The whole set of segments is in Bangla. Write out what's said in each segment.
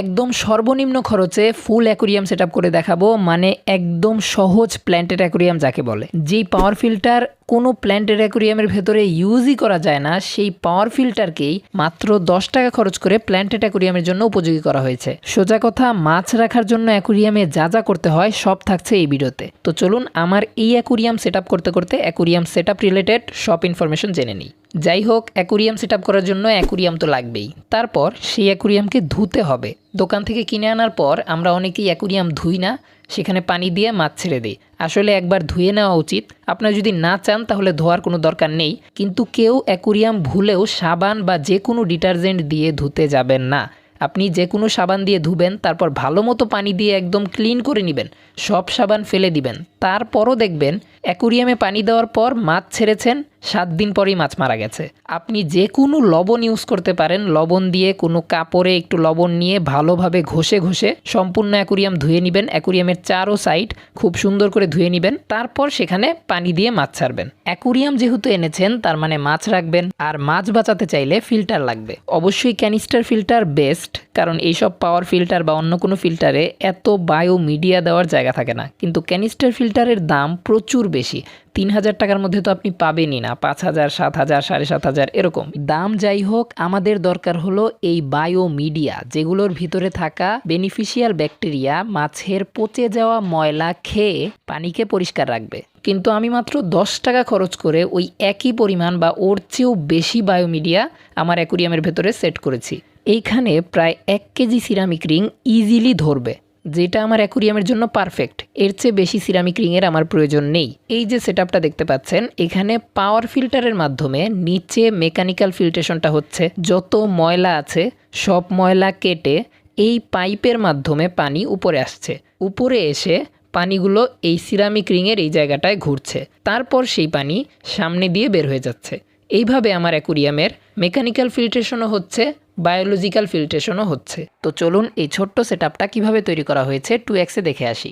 একদম সর্বনিম্ন খরচে ফুল অ্যাকুরিয়াম সেট করে দেখাবো মানে একদম সহজ প্ল্যান্টেড অ্যাকুরিয়াম যাকে বলে। যেই পাওয়ার ফিল্টার কোনো প্ল্যান্টেড অ্যাকুরিয়ামের ভেতরে ইউজই করা যায় না, সেই পাওয়ার ফিল্টারকেই মাত্র দশ টাকা খরচ করে প্ল্যান্টেড অ্যাকুরিয়ামের জন্য উপযোগী করা হয়েছে। সোজা কথা, মাছ রাখার জন্য অ্যাকুরিয়ামে যা যা করতে হয় সব থাকছে এই ভিডিওতে। তো চলুন আমার এই অ্যাকুরিয়াম সেট করতে করতে অ্যাকুরিয়াম সেট রিলেটেড সব ইনফরমেশন জেনে নিই। যাই হোক অ্যাকুরিয়াম সেট করার জন্য অ্যাকুরিয়াম তো লাগবেই। তারপর সেই অ্যাকুরিয়ামকে ধুতে হবে। দোকান থেকে কিনে আনার পর আমরা অনেকেই অ্যাকুরিয়াম ধুই না সেখানে পানি দিয়ে মাছ ছেড়ে দিই। আসলে একবার ধুয়ে নেওয়া উচিত। আপনারা যদি না চান, তাহলে ধোয়ার কোনো দরকার নেই। কিন্তু কেউ অ্যাকুরিয়াম ভুলেও সাবান বা যে কোনো ডিটারজেন্ট দিয়ে ধুতে যাবেন না। আপনি যে কোনো সাবান দিয়ে ধুবেন, তারপর ভালো মতো পানি দিয়ে একদম ক্লিন করে নেবেন। সব সাবান ফেলে দিবেন। তারপরও দেখবেন, অ্যাকুরিয়ামে পানি দেওয়ার পর মাছ ছেড়েছেন সাত দিন পরেই মাছ মারা গেছে। আপনি যে কোনো লবণ ইউজ করতে পারেন। লবণ দিয়ে কোনো কাপড়ে একটু লবণ নিয়ে ভালোভাবে ঘষে ঘষে সম্পূর্ণ অ্যাকুরিয়াম ধুয়ে নেবেন। অ্যাকুরিয়ামের চারো সাইড খুব সুন্দর করে ধুয়ে নেবেন। তারপর সেখানে পানি দিয়ে মাছ ছাড়বেন। অ্যাকুরিয়াম যেহেতু এনেছেন, তার মানে মাছ রাখবেন। আর মাছ বাঁচাতে চাইলে ফিল্টার লাগবে। অবশ্যই ক্যানিস্টার ফিল্টার বেস্ট কারণ এইসব পাওয়ার ফিল্টার বা অন্য কোনো ফিল্টারে এত বায়ো মিডিয়া দেওয়ার জায়গা থাকে না। কিন্তু ক্যানিস্টার ফিল্টারের দাম প্রচুর বেশি। তিন হাজার টাকার মধ্যে তো আপনি পাবেনই না পাঁচ হাজার সাত হাজার সাড়ে সাত হাজার এরকম। দাম যাই হোক, আমাদের দরকার হলো এই বায়ো মিডিয়া যেগুলোর ভিতরে থাকা বেনিফিশিয়াল ব্যাকটেরিয়া মাছের পচে যাওয়া ময়লা খেয়ে পানিকে পরিষ্কার রাখবে। কিন্তু আমি মাত্র দশ টাকা খরচ করে ওই একই পরিমাণ বা ওর চেয়েও বেশি বায়োমিডিয়া আমার অ্যাকুরিয়ামের ভেতরে সেট করেছি। এইখানে প্রায় এক কেজি সিরামিক রিং ইজিলি ধরবে। যেটা আমার অ্যাকুরিয়ামের জন্য পারফেক্ট। এর চেয়ে বেশি সিরামিক রিংয়ের আমার প্রয়োজন নেই। এই যে সেট দেখতে পাচ্ছেন, এখানে পাওয়ার ফিল্টারের মাধ্যমে নিচে মেকানিক্যাল ফিল্ট্রেশনটা হচ্ছে। যত ময়লা আছে, সব ময়লা কেটে এই পাইপের মাধ্যমে পানি উপরে আসছে। উপরে এসে পানিগুলো এই সিরামিক রিংয়ের এই জায়গাটায় ঘুরছে। তারপর সেই পানি সামনে দিয়ে বের হয়ে যাচ্ছে। এইভাবে আমার অ্যাকুরিয়ামের মেকানিক্যাল ফিল্ট্রেশনও হচ্ছে। বায়োলজিক্যাল ফিল্ট্রেশনও হচ্ছে। তো চলুন এই ছোট্ট সেট আপটা কীভাবে তৈরি করা হয়েছে টু এক্সে দেখে আসি।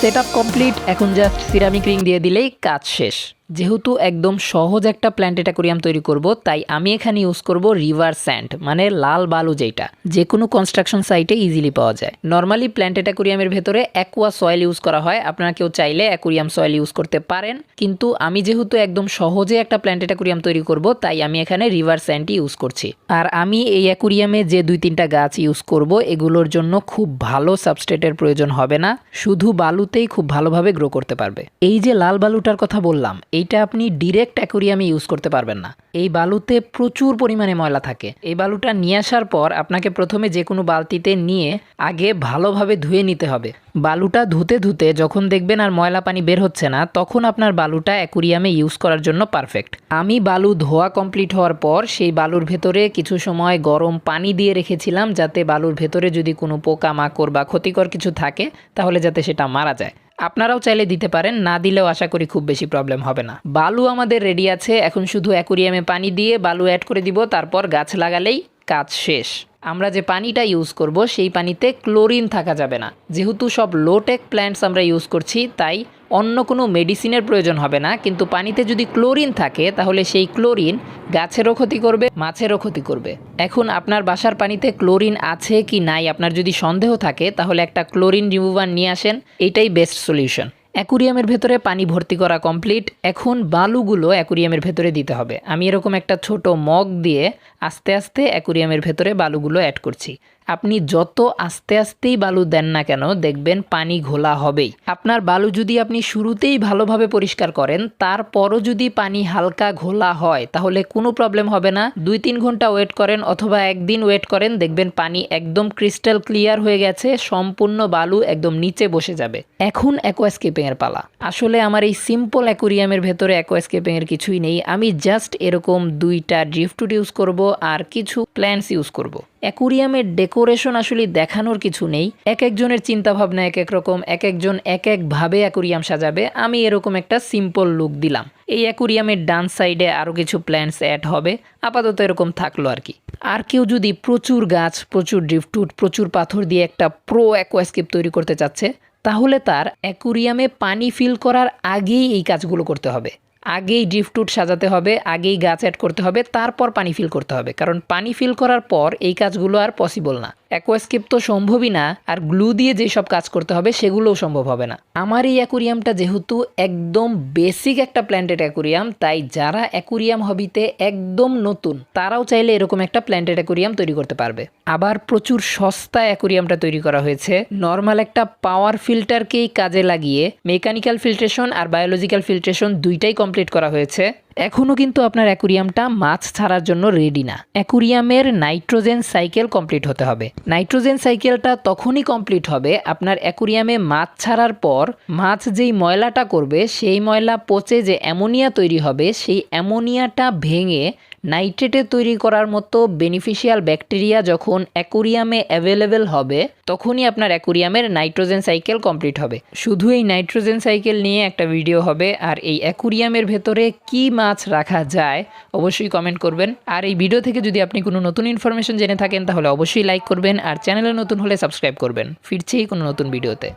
সেট আপ কমপ্লিট এখন জাস্ট সিরামিক রিং দিয়ে দিলেই কাজ শেষ। যেহেতু একদম সহজ একটা প্ল্যান্টেড অ্যাকোরিয়াম তৈরি করব, তাই আমি এখানে ইউজ করব রিভার স্যান্ড মানে লাল বালু যেটা যে কোনো কনস্ট্রাকশন সাইটে ইজিলি পাওয়া যায়। নর্মালি প্ল্যান্টেড অ্যাকোরিয়ামের ভেতরে অ্যাকোয়া সয়েল ইউজ করা হয়। আপনারা কেউ চাইলে অ্যাকোরিয়াম সয়েল ইউজ করতে পারেন। কিন্তু আমি যেহেতু একদম সহজে একটা প্ল্যান্টেড অ্যাকোরিয়াম তৈরি করব, তাই আমি এখানে রিভার স্যান্ডই ইউজ করছি। আর আমি এই অ্যাকোরিয়ামে যে দুই তিনটা গাছ ইউজ করব, এগুলোর জন্য খুব ভালো সাবস্ট্রেটের প্রয়োজন হবে না। শুধু বালুতেই খুব ভালোভাবে গ্রো করতে পারবে। এই যে লাল বালুটার কথা বললাম এইটা আপনি ডিরেক্ট অ্যাকুরিয়ামে ইউজ করতে পারবেন না। এই বালুতে প্রচুর পরিমাণে ময়লা থাকে। এই বালুটা নিয়ে আসার পর আপনাকে প্রথমে যে কোনো বালতিতে নিয়ে আগে ভালোভাবে ধুয়ে নিতে হবে। বালুটা ধুতে ধুতে যখন দেখবেন আর ময়লা পানি বের হচ্ছে না, তখন আপনার বালুটা অ্যাকুরিয়ামে ইউজ করার জন্য পারফেক্ট আমি বালু ধোয়া কমপ্লিট হওয়ার পর সেই বালুর ভেতরে কিছু সময় গরম পানি দিয়ে রেখেছিলাম, যাতে বালুর ভেতরে যদি কোনো পোকা মাকড় বা ক্ষতিকর কিছু থাকে, তাহলে যাতে সেটা মারা যায়। আপনারাও চাইলে দিতে পারেন, না দিলেও আশা করি খুব বেশি প্রবলেম হবে না। বালু আমাদের রেডি আছে, এখন শুধু অ্যাকুরিয়ামে পানি দিয়ে বালু অ্যাড করে দিব, তারপর গাছ লাগালেই কাজ শেষ। আমরা যে পানিটা ইউজ করব, সেই পানিতে ক্লোরিন থাকা যাবে না। যেহেতু সব লোটেক প্ল্যান্টস আমরা ইউজ করছি, তাই অন্য কোনো মেডিসিনের প্রয়োজন হবে না, কিন্তু পানিতে যদি ক্লোরিন থাকে, তাহলে সেই ক্লোরিন গাছেরও ক্ষতি করবে, মাছেরও ক্ষতি করবে। এখন আপনার বাসার পানিতে ক্লোরিন আছে কি নাই, আপনার যদি সন্দেহ থাকে, তাহলে একটা ক্লোরিন রিমুভার নিয়ে আসেন, এটাই বেস্ট সলিউশন অ্যাকুরিয়ামের ভেতরে পানি ভর্তি করা কমপ্লিট এখন বালুগুলো অ্যাকুরিয়ামের ভেতরে দিতে হবে। আমি এরকম একটা ছোট মগ দিয়ে আস্তে আস্তে অ্যাকুরিয়ামের ভেতরে বালুগুলো অ্যাড করছি। আপনি যত আস্তে আস্তেই বালু দেন না কেন, দেখবেন পানি ঘোলা হবেই। আপনার বালু যদি আপনি শুরুতেই ভালোভাবে পরিষ্কার করেন, তারপরও যদি পানি হালকা ঘোলা হয়, তাহলে কোনো প্রবলেম হবে না। দুই তিন ঘণ্টা ওয়েট করেন অথবা একদিন ওয়েট করেন, দেখবেন পানি একদম ক্রিস্টাল ক্লিয়ার হয়ে গেছে, সম্পূর্ণ বালু একদম নিচে বসে যাবে। এখন অ্যাকোয়াস্কেপিং এর পালা। আসলে আমার এই সিম্পল অ্যাকুরিয়ামের ভেতরে অ্যাকোয়াস্কেপিং এর কিছুই নেই। আমি জাস্ট এরকম দুইটা ড্রিফটুট ইউজ করব আর কিছু প্ল্যান্টস ইউজ করব। অ্যাকুরিয়ামের ডেকোরেশন আসলে দেখানোর কিছু নেই। এক একজনের চিন্তাভাবনা এক এক রকম, এক একজন এক একভাবে অ্যাকুরিয়াম সাজাবে। আমি এরকম একটা সিম্পল লুক দিলাম। এই অ্যাকুরিয়ামের ডান সাইডে আরও কিছু প্ল্যান্টস অ্যাড হবে। আপাতত এরকম থাকল আর কি। আর কেউ যদি প্রচুর গাছ, প্রচুর ড্রিফটুট প্রচুর পাথর দিয়ে একটা প্রো অ্যাকোয়াস্কেপ তৈরি করতে চাচ্ছে, তাহলে তার অ্যাকুরিয়ামে পানি ফিল করার আগেই এই কাজগুলো করতে হবে। আগেই ড্রিফটুট সাজাতে হবে, আগেই গাছ অ্যাড করতে হবে, তারপর পানি ফিল করতে হবে। কারণ পানি ফিল করার পর এই কাজগুলো আর পসিবল না। অ্যাকোয়াস্কেপ তো সম্ভবই না, আর গ্লু দিয়ে যেসব কাজ করতে হবে সেগুলোও সম্ভব হবে না। আমার এই অ্যাকুরিয়ামটা যেহেতু একদম বেসিক একটা প্ল্যান্টেড অ্যাকুরিয়াম, তাই যারা অ্যাকুরিয়াম হবিতে একদম নতুন, তারাও চাইলে এরকম একটা প্ল্যান্টেড অ্যাকুরিয়াম তৈরি করতে পারবে। আবার প্রচুর সস্তা অ্যাকুরিয়ামটা তৈরি করা হয়েছে। নর্মাল একটা পাওয়ার ফিল্টারকেই কাজে লাগিয়ে মেকানিক্যাল ফিল্ট্রেশন আর বায়োলজিক্যাল ফিল্ট্রেশন দুইটাই কমপ্লিট করা হয়েছে। এখনও কিন্তু আপনার অ্যাকুরিয়ামটা মাছ ছাড়ার জন্য রেডি না। অ্যাকুরিয়ামের নাইট্রোজেন সাইকেল কমপ্লিট হতে হবে। নাইট্রোজেন সাইকেলটা তখনই কমপ্লিট হবে আপনার অ্যাকুরিয়ামে মাছ ছাড়ার পর মাছ যেই ময়লাটা করবে, সেই ময়লা পচে যে অ্যামোনিয়া তৈরি হবে, সেই অ্যামোনিয়াটা ভেঙে নাইট্রেটে তৈরি করার মতো বেনিফিশিয়াল ব্যাকটেরিয়া যখন অ্যাকুরিয়ামে অ্যাভেলেবেল হবে, তখনই আপনার অ্যাকুরিয়ামের নাইট্রোজেন সাইকেল কমপ্লিট হবে। শুধু এই নাইট্রোজেন সাইকেল নিয়ে একটা ভিডিও হবে, আর এই অ্যাকুরিয়ামের ভেতরে কি মাছ রাখা যায় অবশ্যই কমেন্ট করবেন। আর এই ভিডিও থেকে যদি আপনি কোনো নতুন ইনফরমেশন জেনে থাকেন, তাহলে অবশ্যই লাইক করবেন, আর চ্যানেলে নতুন হলে সাবস্ক্রাইব করবেন। ফিরছেই কোনো নতুন ভিডিওতে